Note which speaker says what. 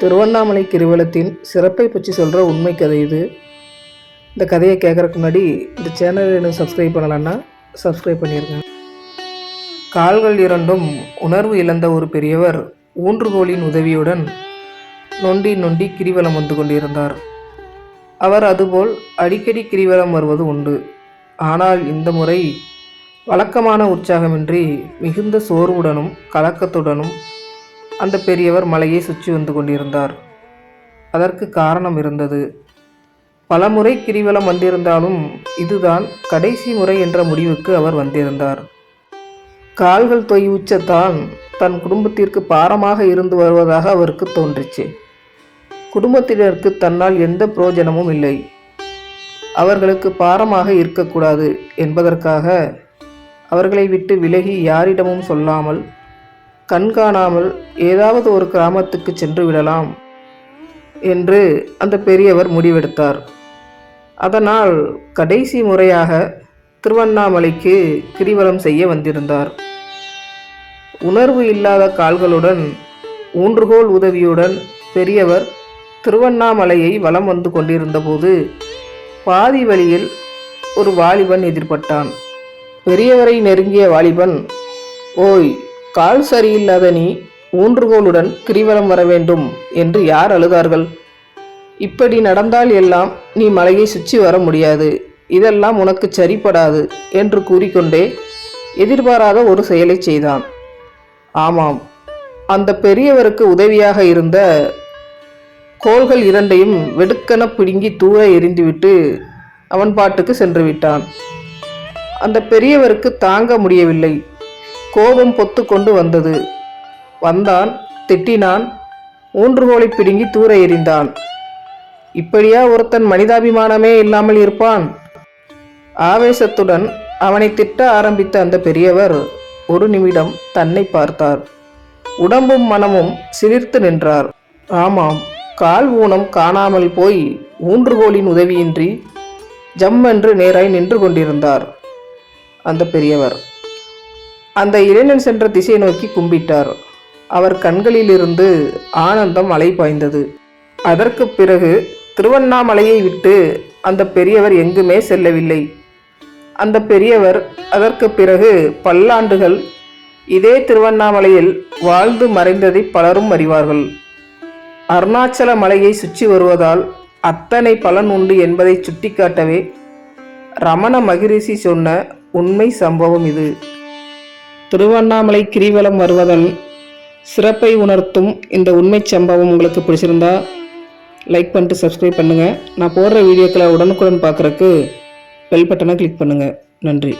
Speaker 1: திருவண்ணாமலை கிரிவலத்தின் சிறப்பை பற்றி சொல்கிற உண்மை கதை இது. இந்த கதையை கேட்குறக்கு முன்னாடி இந்த சேனலை எனக்கு சப்ஸ்கிரைப் பண்ணலைன்னா சப்ஸ்கிரைப் பண்ணியிருக்கேன் கால்கள் இரண்டும் உணர்வு இழந்த ஒரு பெரியவர் ஊன்றுகோலின் உதவியுடன் நொண்டி நொண்டி கிரிவலம் வந்து கொண்டிருந்தார். அவர் அதுபோல் அடிக்கடி கிரிவலம் வருவது உண்டு. ஆனால் இந்த முறை வழக்கமான உற்சாகமின்றி மிகுந்த சோர்வுடனும் கலக்கத்துடனும் அந்த பெரியவர் மலையை சுற்றி வந்து கொண்டிருந்தார். அதற்கு காரணம் இருந்தது. பலமுறை கிரிவலம் வந்திருந்தாலும் இதுதான் கடைசி முறை என்ற முடிவுக்கு அவர் வந்திருந்தார். கால்கள் தொய் உச்சத்தான் தன் குடும்பத்திற்கு பாரமாக இருந்து வருவதாக அவருக்கு தோன்றிச்சு. குடும்பத்தினருக்கு தன்னால் எந்த பிரயோஜனமும் இல்லை. அவர்களுக்கு பாரமாக இருக்கக்கூடாது என்பதற்காக அவர்களை விட்டு விலகி யாரிடமும் சொல்லாமல் கண்காணாமல் ஏதாவது ஒரு கிராமத்துக்கு சென்று விடலாம் என்று அந்த பெரியவர் முடிவெடுத்தார். அதனால் கடைசி முறையாக திருவண்ணாமலைக்கு கிரிவலம் செய்ய வந்திருந்தார். உணர்வு இல்லாத கால்களுடன் ஊன்றுகோல் உதவியுடன் பெரியவர் திருவண்ணாமலையை வலம் வந்து கொண்டிருந்தபோது பாதி வழியில் ஒரு வாலிபன் எதிர்பட்டான். பெரியவரை நெருங்கிய வாலிபன் ஓய் கால் சரியில்லாத நீ ஊன்றுகோலுடன் கிரிவலம் வர வேண்டும் என்று யார் அழுதார்கள்? இப்படி நடந்தால் எல்லாம் நீ மலையை சுற்றி வர முடியாது. இதெல்லாம் உனக்கு சரிப்படாது என்று கூறிக்கொண்டே எதிர்பாராத ஒரு செயலை செய்தான். ஆமாம் அந்த பெரியவருக்கு உதவியாக இருந்த கோள்கள் இரண்டையும் வெடுக்கென பிடுங்கி தூர எரிந்துவிட்டு அவன் பாட்டுக்கு சென்று விட்டான். அந்த பெரியவருக்கு தாங்க முடியவில்லை. கோபம் பொத்து கொண்டு வந்தது. வந்தான் திட்டினான் ஊன்றுகோலை பிடுங்கி தூர எறிந்தான். இப்படியா ஒருத்தன் மனிதாபிமானமே இல்லாமல் இருப்பான்? ஆவேசத்துடன் அவனை திட்ட ஆரம்பித்த அந்த பெரியவர் ஒரு நிமிடம் தன்னை பார்த்தார். உடம்பும் மனமும் சிரித்து நின்றார். ஆமாம் கால் ஊனம் காணாமல் போய் ஊன்றுகோலின் உதவியின்றி ஜம்மென்று நேராய் நின்று கொண்டிருந்தார் அந்த பெரியவர். அந்த இளைஞன் சென்ற திசையை நோக்கி கும்பிட்டார். அவர் கண்களிலிருந்து ஆனந்தம் அலை பாய்ந்தது. அதற்கு பிறகு திருவண்ணாமலையை விட்டு அந்த பெரியவர் எங்குமே செல்லவில்லை. அந்த பெரியவர் அதற்கு பிறகு பல்லாண்டுகள் இதே திருவண்ணாமலையில் வாழ்ந்து மறைந்ததை பலரும் அறிவார்கள். அருணாச்சல மலையை சுற்றி வருவதால் அத்தனை பலன் உண்டு என்பதை சுட்டிக்காட்டவே ரமண மகிரிஷி சொன்ன உண்மை சம்பவம் இது. திருவண்ணாமலை கிரிவலம் வருவதன் சிறப்பை உணர்த்தும் இந்த உண்மை சம்பவம் உங்களுக்கு பிடிச்சிருந்தா லைக் பண்ணிட்டு சப்ஸ்கிரைப் பண்ணுங்கள் நான் போடுற வீடியோக்களை உடனுக்குடன் பார்க்குறக்கு பெல் பட்டனை கிளிக் பண்ணுங்கள் நன்றி.